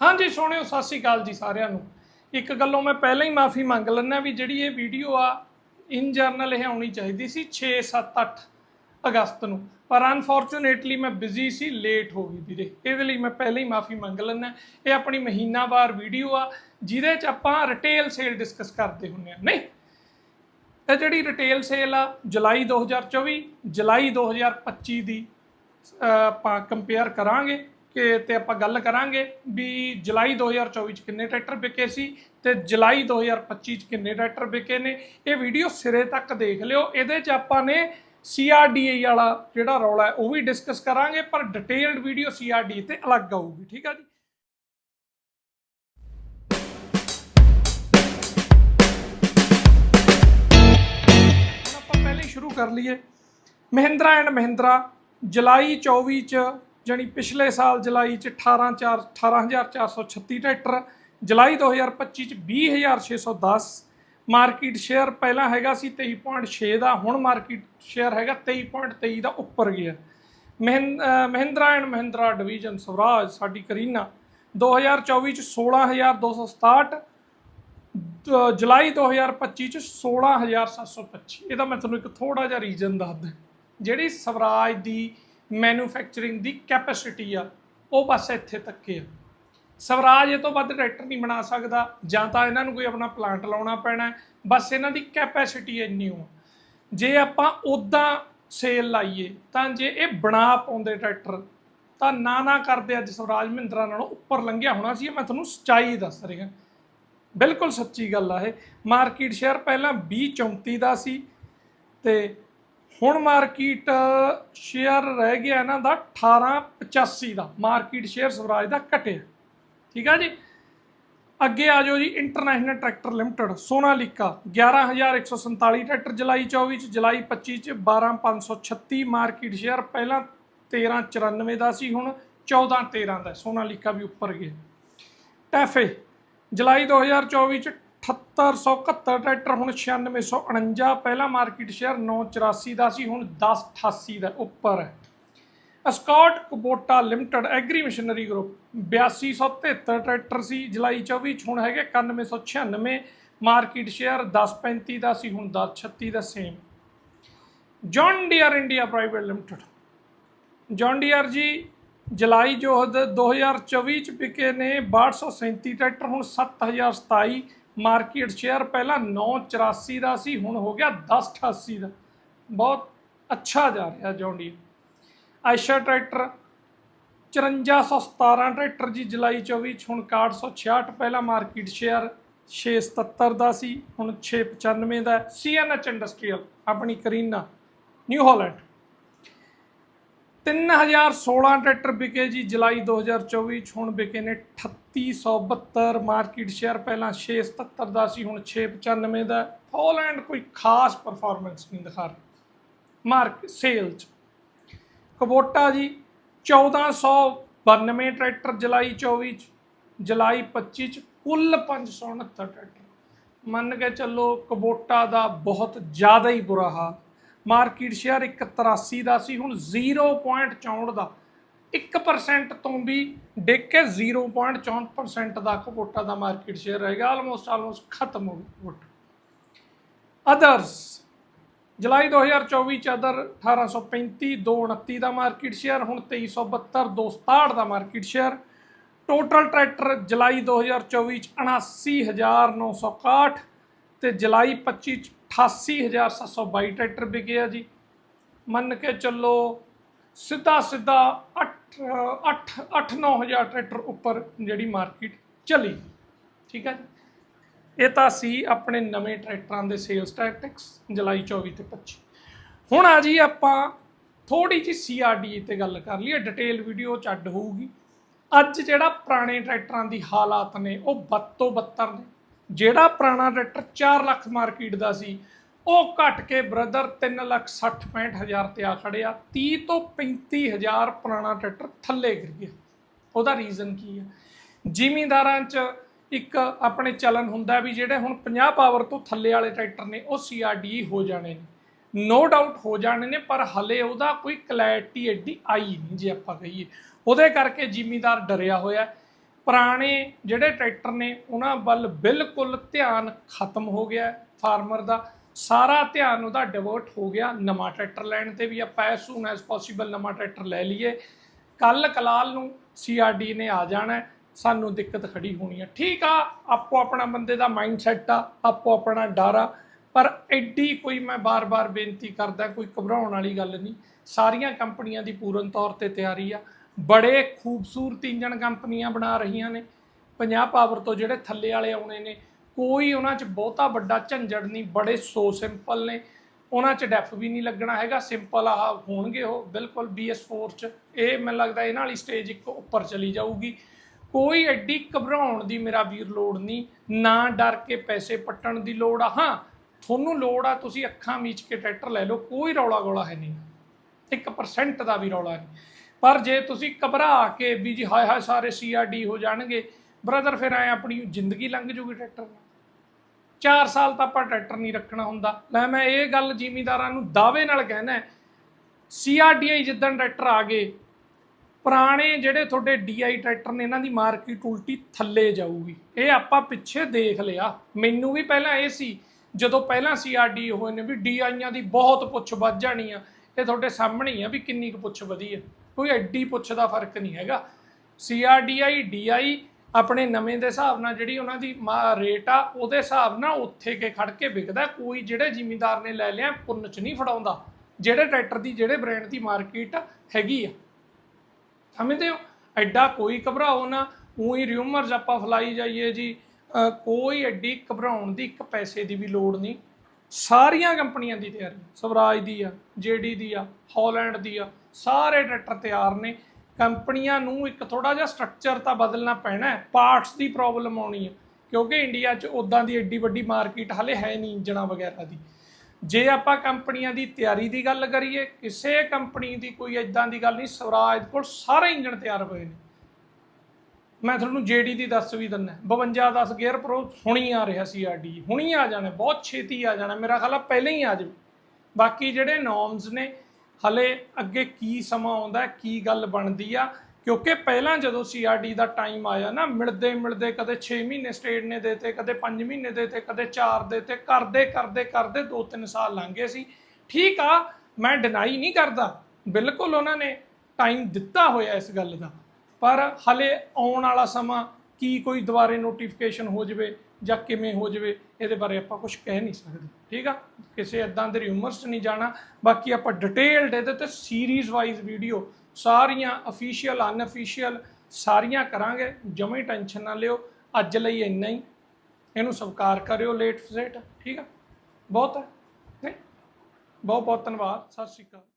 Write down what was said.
ਹਾਂਜੀ ਸੋਹਣਿਓ ਸਤਿ ਸ਼੍ਰੀ ਅਕਾਲ ਜੀ ਸਾਰਿਆਂ ਨੂੰ। ਇੱਕ ਗੱਲੋਂ ਮੈਂ ਪਹਿਲਾਂ ਹੀ ਮਾਫੀ ਮੰਗ ਲੈਣਾ ਵੀ ਜਿਹੜੀ ਇਹ ਵੀਡੀਓ ਆ ਇਨ ਜਰਨਲ ਇਹ ਆਉਣੀ ਚਾਹੀਦੀ ਸੀ 6 7 8 ਅਗਸਤ ਨੂੰ। ਪਰ ਅਨਫੋਰਚੂਨੇਟਲੀ ਮੈਂ ਬਿਜ਼ੀ ਸੀ ਲੇਟ ਹੋ ਗਈ ਵੀਰੇ। ਇਹਦੇ ਲਈ ਮੈਂ ਪਹਿਲਾਂ ਹੀ ਮਾਫੀ ਮੰਗ ਲੈਣਾ ਇਹ ਆਪਣੀ ਮਹੀਨਾਵਾਰ ਵੀਡੀਓ ਆ, ਜਿਹਦੇ 'ਚ ਆਪਾਂ ਰਿਟੇਲ ਸੇਲ ਡਿਸਕਸ ਕਰਦੇ ਹੁੰਨੇ ਆ, ਨਹੀਂ? ਇਹ ਜਿਹੜੀ ਰਿਟੇਲ ਸੇਲ ਆ, ਜੁਲਾਈ 2024 ਜੁਲਾਈ 2025 ਦੀ ਆਪਾਂ ਕੰਪੇਅਰ ਕਰਾਂਗੇ। ਕਿ ਤੇ ਆਪਾਂ ਗੱਲ ਕਰਾਂਗੇ ਵੀ ਜੁਲਾਈ 2024 ਚ ਕਿੰਨੇ ਟਰੈਕਟਰ ਵਿਕੇ ਸੀ ਤੇ ਜੁਲਾਈ 2025 ਚ ਕਿੰਨੇ ਟਰੈਕਟਰ ਵਿਕੇ ਨੇ। ਇਹ ਵੀਡੀਓ ਸਿਰੇ ਤੱਕ ਦੇਖ ਲਿਓ। ਇਹਦੇ ਚ ਆਪਾਂ ਨੇ CRDA ਵਾਲਾ ਜਿਹੜਾ ਰੌਲਾ ਹੈ, ਉਹ ਵੀ ਡਿਸਕਸ ਕਰਾਂਗੇ, ਪਰ ਡਿਟੇਲਡ ਵੀਡੀਓ CRDA ਤੇ ਅਲੱਗ ਆਊਗੀ, ਠੀਕ ਆ ਜੀ? ਆਪਾਂ ਪਹਿਲੇ ਹੀ ਸ਼ੁਰੂ ਕਰ ਲਈਏ। ਮਹਿੰਦਰਾ ਐਂਡ ਮਹਿੰਦਰਾ ਜੁਲਾਈ 24 ਚ ਜਾਣੀ ਪਿਛਲੇ ਸਾਲ ਜੁਲਾਈ ਚ 18 4 18436 ਟਰੈਕਟਰ, ਜੁਲਾਈ 2025 ਚ 20610 ਮਾਰਕੀਟ ਸ਼ੇਅਰ ਪਹਿਲਾਂ ਹੈਗਾ ਸੀ 23.6 ਦਾ, ਹੁਣ ਮਾਰਕੀਟ ਸ਼ੇਅਰ ਹੈਗਾ 23.23 ਦਾ ਉੱਪਰ ਗਿਆ। ਮਹਿੰ- ਮਹਿੰਦਰਾ ਐਂਡ ਮਹਿੰਦਰਾ ਡਿਵੀਜ਼ਨ ਸਵਰਾਜ, ਸਾਡੀ ਕਰੀਨਾ 2024 ਚ 16267 ਦ- ਜੁਲਾਈ 2025 ਚ 16725 ਇਹਦਾ ਮੈਂ ਤੁਹਾਨੂੰ ਇੱਕ ਥੋੜਾ ਜਿਹਾ ਰੀਜ਼ਨ ਦੱਸਦਾ ਜਿਹੜੀ ਸਵਰਾਜ ਦੀ ਮੈਨੂਫੈਕਚਰਿੰਗ ਦੀ ਕੈਪੈਸਿਟੀ ਆ, ਉਹ ਬਸ ਇੱਥੇ ਤੱਕ ਆ। ਸਵਰਾਜ ਇਹ ਤੋਂ ਵੱਧ ਟਰੈਕਟਰ ਨਹੀਂ ਬਣਾ ਸਕਦਾ, ਜਾਂ ਤਾਂ ਇਹਨਾਂ ਨੂੰ ਕੋਈ ਆਪਣਾ ਪਲਾਂਟ ਲਾਉਣਾ ਪੈਣਾ ਬਸ ਇਹਨਾਂ ਦੀ ਕੈਪੈਸਿਟੀ ਇੰਨੀ ਹੋ ਜੇ ਆਪਾਂ ਉਦਾਂ ਸੇਲ ਲਾਈਏ, ਤਾਂ ਜੇ ਇਹ ਬਣਾ ਪਾਉਂਦੇ ਟਰੈਕਟਰ, ਤਾਂ ਨਾ ਨਾ ਕਰਦੇ ਅੱਜ ਸਵਰਾਜ ਮਹਿੰਦਰਾ ਨਾਲੋਂ ਉੱਪਰ ਲੰਘਿਆ ਹੋਣਾ ਸੀ ਮੈਂ ਤੁਹਾਨੂੰ ਸੱਚਾਈ ਦੱਸ ਰਿਹਾ। ਬਿਲਕੁਲ ਸੱਚੀ ਗੱਲ ਆ ਇਹ। ਮਾਰਕੀਟ ਸ਼ੇਅਰ ਪਹਿਲਾਂ 2034 ਦਾ ਸੀ, ਤੇ ਹੁਣ ਮਾਰਕੀਟ ਸ਼ੇਅਰ ਰਹਿ ਗਿਆ ਇਹਨਾਂ ਦਾ 1885 ਦਾ। ਮਾਰਕੀਟ ਸ਼ੇਅਰ ਸਵਰਾਜ ਦਾ ਘਟਿਆ। ਠੀਕ ਆ ਜੀ? ਅੱਗੇ ਆ ਜਾਓ ਜੀ international tractor limited Sonalika 11147 tractor ਜੁਲਾਈ 24 ਚ, ਜੁਲਾਈ 25 ਚ 12536 ਮਾਰਕੀਟ ਸ਼ੇਅਰ ਪਹਿਲਾਂ 1394 ਦਾ ਸੀ, ਹੁਣ 1413 ਦਾ। ਸੋਨਾਲੀਕਾ ਵੀ ਉੱਪਰ ਗਿਆ। ਟੈਫੇ, ਜੁਲਾਈ 2024 ਚ 7871 ਟਰੈਕਟਰ, ਹੁਣ 9649 ਪਹਿਲਾ ਮਾਰਕੀਟ ਸ਼ੇਅਰ 984 ਦਾ ਸੀ, ਹੁਣ 1088 ਦਾ ਉੱਪਰ ਹੈ। Escorts Kubota limited agri machinery group 8273 tractor ਸੀ, ਜੁਲਾਈ 24 ਚ ਹੁਣ ਹੈਗੇ 9196 ਮਾਰਕੀਟ ਸ਼ੇਅਰ 1035 ਦਾ ਸੀ, ਹੁਣ 1036 ਦਾ same John Deere India private limited John Deere ji, ਜੁਲਾਈ ਜੋ ਹਦ 2024 ਚ ਵਿਕੇ ਨੇ 6237 ਟਰੈਕਟਰ, ਹੁਣ 7027 ਮਾਰਕੀਟ ਸ਼ੇਅਰ ਪਹਿਲਾਂ 984 ਦਾ ਸੀ, ਹੁਣ ਹੋ ਗਿਆ 1088 ਦਾ। ਬਹੁਤ ਅੱਛਾ ਜਾ ਰਿਹਾ John Deere Eicher tractor 5417 tractor ਜੀ, ਜੁਲਾਈ 24 ਚ, ਹੁਣ 6166 ਪਹਿਲਾਂ ਮਾਰਕੀਟ ਸ਼ੇਅਰ 677 ਦਾ ਸੀ, ਹੁਣ 695 ਦਾ। ਸੀਐਨਐਚ ਇੰਡਸਟਰੀਅਲ, ਆਪਣੀ ਕਰੀਨਾ, ਨਿਊ ਹਾਲੈਂਡ। 3016 ਟਰੈਕਟਰ ਵਿਕੇ ਜੀ, ਜੁਲਾਈ 2024 ਚ ਹੁਣ ਵਿਕੇ ਨੇ 3872 ਮਾਰਕੀਟ ਸ਼ੇਅਰ। ਪਹਿਲਾਂ 677 ਦਾ ਸੀ, ਹੁਣ 695 ਦਾ। ਹਾਲੈਂਡ ਕੋਈ ਖਾਸ ਪਰਫਾਰਮੈਂਸ ਨਹੀਂ ਦਿਖਾ ਰਿਹਾ। ਮਾਰਕ ਸੇਲ ਚ। ਕਬੋਟਾ ਜੀ 1492 ਟਰੈਕਟਰ ਜੁਲਾਈ 24 ਚ, ਜੁਲਾਈ 25 ਚ, ਕੁੱਲ 569 ਟਰੈਕਟਰ। ਮੰਨ ਕੇ ਚੱਲੋ ਕਬੋਟਾ ਦਾ ਬਹੁਤ ਜ਼ਿਆਦਾ ਹੀ ਬੁਰਾ ਹਾਲ। ਮਾਰਕੀਟ ਸ਼ੇਅਰ 183 ਦਾ ਸੀ, ਹੁਣ 0.64 ਦਾ। 1% ਤੋਂ ਵੀ ਡਿੱਗ ਕੇ 0.64% ਦਾ ਕਬੋਟਾ ਦਾ ਮਾਰਕੀਟ ਸ਼ੇਅਰ ਰਹੇਗਾ ਆਲਮੋਸਟ ਆਲਮੋਸਟ ਖਤਮ ਹੋ ਗਿਆ ਕਬੋਟਾ ਅਦਰਸ ਜੁਲਾਈ 2024 ਚ ਅਦਰ 1835 229 ਦਾ ਮਾਰਕੀਟ ਸ਼ੇਅਰ, ਹੁਣ 2372 267 ਦਾ ਮਾਰਕੀਟ ਸ਼ੇਅਰ। ਟੋਟਲ ਟਰੈਕਟਰ ਜੁਲਾਈ 2024 ਚ 79961 ਤੇ ਜੁਲਾਈ 25 ਚ 88722 ਟਰੈਕਟਰ ਵਿਕੇ ਆ ਜੀ। ਮੰਨ ਕੇ ਚੱਲੋ ਸਿੱਧਾ ਸਿੱਧਾ 8 8 8 9000 ਟਰੈਕਟਰ ਉੱਪਰ ਜਿਹੜੀ ਮਾਰਕੀਟ ਚਲੀ। ਠੀਕ ਹੈ ਜੀ। ਇਹ ਤਾਂ ਸੀ ਆਪਣੇ ਨਵੇਂ ਟਰੈਕਟਰਾਂ ਦੇ ਸੇਲਸ ਟੈਕਟਿਕਸ ਜੁਲਾਈ 24 ਤੇ 25 ਹੁਣ ਆ ਜੀ ਆਪਾਂ ਥੋੜੀ ਜੀ ਸੀਆਰਡੀ ਤੇ ਗੱਲ ਕਰ ਲਈਏ। ਡਿਟੇਲ ਵੀਡੀਓ ਚ ਅੱਡ ਹੋਊਗੀ। ਅੱਜ ਜਿਹੜਾ ਪੁਰਾਣੇ ਟਰੈਕਟਰਾਂ ਦੀ ਹਾਲਾਤ ਨੇ, ਉਹ ਬੱਦ ਤੋਂ ਬੱਤਰ ਨੇ। ਜਿਹੜਾ ਪੁਰਾਣਾ ਟਰੈਕਟਰ 4 ਲੱਖ ਮਾਰਕੀਟ ਦਾ ਸੀ, ਉਹ ਘਟ ਕੇ ਬ੍ਰਦਰ 3 ਲੱਖ 60 65 ਹਜ਼ਾਰ ਤੇ ਆ ਖੜਿਆ 30 ਤੋਂ 35 ਹਜ਼ਾਰ ਪੁਰਾਣਾ ਟਰੈਕਟਰ ਥੱਲੇ ਗਿਰ ਗਿਆ। ਉਹਦਾ ਰੀਜ਼ਨ ਕੀ ਹੈ ਜ਼ਿਮੀਂਦਾਰਾਂ 'ਚ ਇੱਕ ਆਪਣੇ ਚਲਨ ਹੁੰਦਾ ਵੀ ਜਿਹੜੇ ਹੁਣ 50 ਪਾਵਰ ਤੋਂ ਥੱਲੇ ਵਾਲੇ ਟਰੈਕਟਰ ਨੇ, ਉਹ ਸੀਆਰਡੀ ਹੋ ਜਾਣੇ ਨੇ। ਨੋ ਡਾਊਟ ਹੋ ਜਾਣੇ ਨੇ, ਪਰ ਹਲੇ ਉਹਦਾ ਕੋਈ ਕਲੈਰਿਟੀ ਐਡੀ ਆਈ ਨਹੀਂ ਜੇ ਆਪਾਂ ਕਹੀਏ। ਉਹਦੇ ਕਰਕੇ ਜ਼ਿਮੀਂਦਾਰ ਡਰਿਆ ਹੋਇਆ। ਪੁਰਾਣੇ ਜਿਹੜੇ ਟਰੈਕਟਰ ਨੇ, ਉਹਨਾਂ ਵੱਲ ਬਿਲਕੁਲ ਧਿਆਨ ਖਤਮ ਹੋ ਗਿਆ ਫਾਰਮਰ ਦਾ। ਸਾਰਾ ਧਿਆਨ ਉਹਦਾ ਡਿਵਰਟ ਹੋ ਗਿਆ। ਨਵਾਂ ਟਰੈਕਟਰ ਲੈਣ ਤੇ ਵੀ ਆਪਾਂ ਐਸ ਸੂਨ ਐਸ ਪੋਸੀਬਲ ਨਵਾਂ ਟਰੈਕਟਰ ਲੈ ਲਈਏ। ਕੱਲ ਕਲਾਲ ਨੂੰ ਸੀਆਰਡੀ ਨੇ ਆ ਜਾਣਾ ਸਾਨੂੰ ਦਿੱਕਤ ਖੜੀ ਹੋਣੀ ਆ ਠੀਕ ਆ, ਆਪੋ ਆਪਣਾ ਬੰਦੇ ਦਾ ਮਾਈਂਡਸੈਟ ਆ, ਆਪੋ ਆਪਣਾ ਡਰ ਆ, ਪਰ ਐਡੀ ਕੋਈ ਮੈਂ ਬਾਰ-ਬਾਰ ਬੇਨਤੀ ਕਰਦਾ, ਕੋਈ ਘਬਰਾਉਣ ਵਾਲੀ ਗੱਲ ਨਹੀਂ। ਸਾਰੀਆਂ ਕੰਪਨੀਆਂ ਦੀ ਪੂਰਨ ਤੌਰ ਤੇ ਤਿਆਰੀ ਆ। ਬੜੇ ਖੂਬਸੂਰਤ ਇੰਜਨ ਕੰਪਨੀਆਂ ਬਣਾ ਰਹੀਆਂ ਨੇ। 50 ਪਾਵਰ ਤੋਂ ਜਿਹੜੇ ਥੱਲੇ ਵਾਲੇ ਆਉਣੇ ਨੇ, ਕੋਈ ਉਹਨਾਂ 'ਚ ਬਹੁਤਾ ਵੱਡਾ ਝੰਜੜ ਨਹੀਂ, ਬੜੇ ਸੋ ਸਿੰਪਲ ਨੇ। ਉਹਨਾਂ 'ਚ ਡੈਫ ਵੀ ਨਹੀਂ ਲੱਗਣਾ ਹੈਗਾ, ਸਿੰਪਲ ਆਹ ਹੋਣਗੇ ਉਹ, ਬਿਲਕੁਲ BS4 'ਚ। ਇਹ ਮੈਨੂੰ ਲੱਗਦਾ ਇਹਨਾਂ ਵਾਲੀ ਸਟੇਜ ਇੱਕ ਉੱਪਰ ਚਲੀ ਜਾਊਗੀ। ਕੋਈ ਐਡੀ ਘਬਰਾਉਣ ਦੀ ਮੇਰਾ ਵੀਰ ਲੋੜ ਨਹੀਂ, ਨਾ ਡਰ ਕੇ ਪੈਸੇ ਪੱਟਣ ਦੀ ਲੋੜ ਆ। ਹਾਂ, ਤੁਹਾਨੂੰ ਲੋੜ ਆ, ਤੁਸੀਂ ਅੱਖਾਂ ਮੀਚ ਕੇ ਟਰੈਕਟਰ ਲੈ ਲਓ, ਕੋਈ ਰੌਲਾ ਗੋਲਾ ਹੈ ਨਹੀਂ। 1% ਦਾ ਵੀ ਰੌਲਾ ਨਹੀਂ। ਪਰ ਜੇ ਤੁਸੀਂ ਘਬਰਾ ਕੇ ਵੀ ਜੀ ਹਾਏ ਹਾਏ ਸਾਰੇ ਸੀਆਰਡੀ ਹੋ ਜਾਣਗੇ ਬ੍ਰਦਰ ਫਿਰ ਐ ਆਪਣੀ ਜ਼ਿੰਦਗੀ ਲੰਘ ਜੂਗੀ ਟਰੈਕਟਰ ਨਾਲ। 4 ਸਾਲ ਤਾਂ ਆਪਾਂ ਟਰੈਕਟਰ ਨਹੀਂ ਰੱਖਣਾ ਹੁੰਦਾ। ਲੈ ਮੈਂ ਇਹ ਗੱਲ ਜ਼ਿਮੀਂਦਾਰਾਂ ਨੂੰ ਦਾਅਵੇ ਨਾਲ ਕਹਿਣਾ ਹੈ ਸੀਆਰਡੀਆਈ ਜਿੱਦਣ ਟਰੈਕਟਰ ਆ ਗਏ, ਪੁਰਾਣੇ ਜਿਹੜੇ ਤੁਹਾਡੇ ਡੀਆਈ ਟਰੈਕਟਰ ਨੇ, ਇਹਨਾਂ ਦੀ ਮਾਰਕੀਟ ਉਲਟੀ ਥੱਲੇ ਜਾਊਗੀ। ਇਹ ਆਪਾਂ ਪਿੱਛੇ ਦੇਖ ਲਿਆ। ਮੈਨੂੰ ਵੀ ਪਹਿਲਾਂ ਇਹ ਸੀ, ਜਦੋਂ ਪਹਿਲਾਂ ਸੀਆਰਡੀ ਹੋਏ ਨੇ ਵੀ ਡੀਆਈਆਂ ਦੀ ਬਹੁਤ ਪੁੱਛ ਵੱਧ ਜਾਣੀ ਆ। ਇਹ ਤੁਹਾਡੇ ਸਾਹਮਣੇ ਹੀ ਆ ਵੀ ਕਿੰਨੀ ਕੁ ਪੁੱਛ ਵਧੀ ਆ। ਕੋਈ ਐਡੀ ਪੁੱਛ ਦਾ ਫ਼ਰਕ ਨਹੀਂ ਹੈਗਾ। ਸੀਆਰਡੀਆਈ ਡੀਆਈ ਆਪਣੇ ਨਵੇਂ ਦੇ ਹਿਸਾਬ ਨਾਲ ਜਿਹੜੀ ਉਹਨਾਂ ਦੀ ਰੇਟ ਆ, ਉਹਦੇ ਹਿਸਾਬ ਨਾਲ ਉੱਥੇ ਕੇ ਖੜ ਕੇ ਵਿਕਦਾ। ਕੋਈ ਜਿਹੜੇ ਜ਼ਿਮੀਂਦਾਰ ਨੇ ਲੈ ਲਿਆ, ਪੁੰਨ ਚ ਨਹੀਂ ਫੜਾਉਂਦਾ। ਜਿਹੜੇ ਟਰੈਕਟਰ ਦੀ, ਜਿਹੜੇ ਬ੍ਰਾਂਡ ਦੀ ਮਾਰਕੀਟ ਹੈਗੀ ਆ। ਸਮਝਦੇ ਹੋ? ਐਡਾ ਕੋਈ ਘਬਰਾਓ ਨਾ। ਉਹੀ ਰਿਊਮਰਸ ਆਪਾਂ ਫਲਾਈ ਜਾਈਏ ਜੀ। ਕੋਈ ਐਡੀ ਘਬਰਾਉਣ ਦੀ ਇੱਕ ਪੈਸੇ ਦੀ ਵੀ ਲੋੜ ਨਹੀਂ। ਸਾਰੀਆਂ ਕੰਪਨੀਆਂ ਦੀ ਤਿਆਰੀ ਸਵਰਾਜ ਦੀ ਆ, ਜੇਡੀ ਦੀ ਆ ਹਾਲੈਂਡ ਦੀ ਆ। ਸਾਰੇ ਟਰੈਕਟਰ ਤਿਆਰ ਨੇ। ਕੰਪਨੀਆਂ ਨੂੰ ਇੱਕ ਥੋੜਾ ਜਿਹਾ ਸਟਰਕਚਰ ਤਾਂ ਬਦਲਣਾ ਪੈਣਾ ਪਾਰਟਸ ਦੀ ਪ੍ਰੋਬਲਮ ਆਉਣੀ ਹੈ, ਕਿਉਂਕਿ ਇੰਡੀਆ 'ਚ ਉਦਾਂ ਦੀ ਐਡੀ ਵੱਡੀ ਮਾਰਕੀਟ ਹਲੇ ਹੈ ਨਹੀਂ ਇੰਜਣਾ ਵਗੈਰਾ ਦੀ। ਜੇ ਆਪਾਂ ਕੰਪਨੀਆਂ ਦੀ ਤਿਆਰੀ ਦੀ ਗੱਲ ਕਰੀਏ, ਕਿਸੇ ਕੰਪਨੀ ਦੀ ਕੋਈ ਇਦਾਂ ਦੀ ਗੱਲ ਨਹੀਂ, ਸਵਰਾਜ ਕੋਲ ਸਾਰੇ ਇੰਜਣ ਤਿਆਰ ਹੋਏ ਨੇ। ਮੈਂ ਤੁਹਾਨੂੰ ਜੇਡੀ ਦੀ ਦੱਸ ਵੀ ਦਿੰਦਾ 52 10 ਗੇਅਰ ਪ੍ਰੋ ਹੁਣੀ ਆ ਰਿਹਾ ਸੀ ਆਰਡੀ ਹੁਣੀ ਆ ਜਾਣਾ, ਬਹੁਤ ਛੇਤੀ ਆ ਜਾਣਾ, ਮੇਰਾ ਖਿਆਲ ਆ ਪਹਿਲਾਂ ਹੀ ਆ ਜਾਵੇ। ਬਾਕੀ ਜਿਹੜੇ ਨੋਰਮਸ ਨੇ ਹਲੇ ਅੱਗੇ ਕੀ ਸਮਾਂ ਆਉਂਦਾ, ਕੀ ਗੱਲ ਬਣਦੀ ਆ? ਕਿਉਂਕਿ ਪਹਿਲਾਂ ਜਦੋਂ ਸੀਆਰਡੀ ਦਾ ਟਾਈਮ ਆਇਆ ਨਾ, ਮਿਲਦੇ ਮਿਲਦੇ ਕਦੇ 6 ਮਹੀਨੇ ਸਟੇਟ ਨੇ ਦੇਤੇ ਕਦੇ 5 ਮਹੀਨੇ ਦੇਤੇ ਕਦੇ 4 ਦੇਤੇ ਕਰਦੇ ਕਰਦੇ ਕਰਦੇ 2-3 ਸਾਲ ਲੰਘ ਗਏ ਸੀ। ਠੀਕ ਆ, ਮੈਂ ਡਿਨਾਈ ਨਹੀਂ ਕਰਦਾ। ਬਿਲਕੁਲ ਉਹਨਾਂ ਨੇ ਟਾਈਮ ਦਿੱਤਾ ਹੋਇਆ ਇਸ ਗੱਲ ਦਾ। ਪਰ ਹਲੇ ਆਉਣ ਵਾਲਾ ਸਮਾਂ, ਕੀ ਕੋਈ ਦੁਬਾਰੇ ਨੋਟੀਫਿਕੇਸ਼ਨ ਹੋ ਜਾਵੇ ਜਾਂ ਕਿਵੇਂ ਹੋ ਜਾਵੇ, ਇਹਦੇ ਬਾਰੇ ਆਪਾਂ ਕੁਝ ਕਹਿ ਨਹੀਂ ਸਕਦੇ। ਠੀਕ ਆ? ਕਿਸੇ ਇਦਾਂ ਦੇ ਰਿਊਮਰਸ 'ਚ ਨਹੀਂ ਜਾਣਾ। ਬਾਕੀ ਆਪਾਂ ਡਿਟੇਲਡ ਇਹਦੇ ਤੇ ਸੀਰੀਜ਼ ਵਾਈਜ਼ ਵੀਡੀਓ ਸਾਰੀਆਂ ਅਫੀਸ਼ੀਅਲ ਅਨਅਫੀਸ਼ੀਅਲ ਸਾਰੀਆਂ ਕਰਾਂਗੇ। ਜਮੇ ਟੈਨਸ਼ਨ ਨਾ ਲਿਓ। ਅੱਜ ਲਈ ਇੰਨਾ ਹੀ। ਇਹਨੂੰ ਸਵੀਕਾਰ ਕਰਿਓ ਲੇਟ ਫਜ਼ੇਟ ਠੀਕ ਆ? ਬਹੁਤ ਹੈ ਬਹੁਤ ਬਹੁਤ ਧੰਨਵਾਦ। ਸਤਿ ਸ਼੍ਰੀ ਅਕਾਲ।